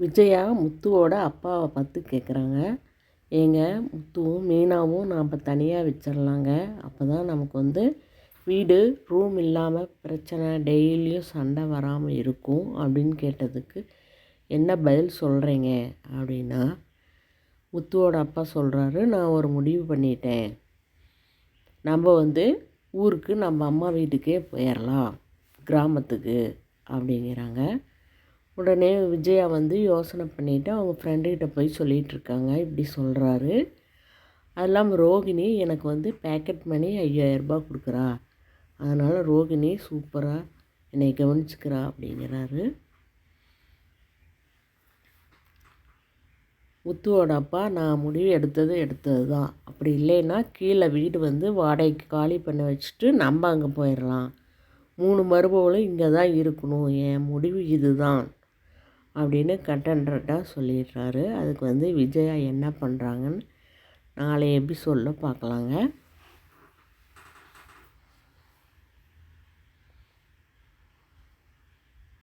விஜயா முத்துவோட அப்பாவை பார்த்து கேட்குறாங்க ஏங்க முத்துவும் மீனாவும் நாம் தனியாக வச்சிடலாங்க அப்போ தான் நமக்கு வந்து வீடு ரூம் இல்லாமல் பிரச்சனை டெய்லியும் சண்டை வராமல் இருக்கும் அப்படின்னு கேட்டதுக்கு என்ன பதில் சொல்கிறீங்க அப்படின்னா முத்துவோட அப்பா சொல்கிறாரு நான் ஒரு முடிவு பண்ணிட்டேன். நம்ம வந்து ஊருக்கு நம்ம அம்மா வீட்டுக்கே போயிடலாம் கிராமத்துக்கு அப்படிங்கிறாங்க. உடனே விஜயா வந்து யோசனை பண்ணிவிட்டு அவங்க ஃப்ரெண்டுக்கிட்ட போய் சொல்லிகிட்ருக்காங்க இப்படி சொல்கிறாரு அது இல்லாமல் ரோகிணி எனக்கு வந்து பேக்கெட் மணி ஐயாயிரரூபா கொடுக்குறா. அதனால் ரோகிணி சூப்பராக என்னை கவனிச்சுக்கிறா அப்படிங்கிறாரு. முத்துவோட அப்பா நான் முடிவு எடுத்தது எடுத்தது தான் அப்படி இல்லைன்னா கீழே வீடு வந்து வாடகைக்கு காலி பண்ண வச்சுட்டு நம்ம அங்கே போயிடலாம் மூணு மருமகளும் இங்கே தான் இருக்கணும். என் முடிவு இது தான் அப்படின்னு கட்டன்றட்டாக சொல்லிடுறாரு. அதுக்கு வந்து விஜயா என்ன பண்ணுறாங்கன்னு நாளை எபிசோடில் பார்க்கலாங்க.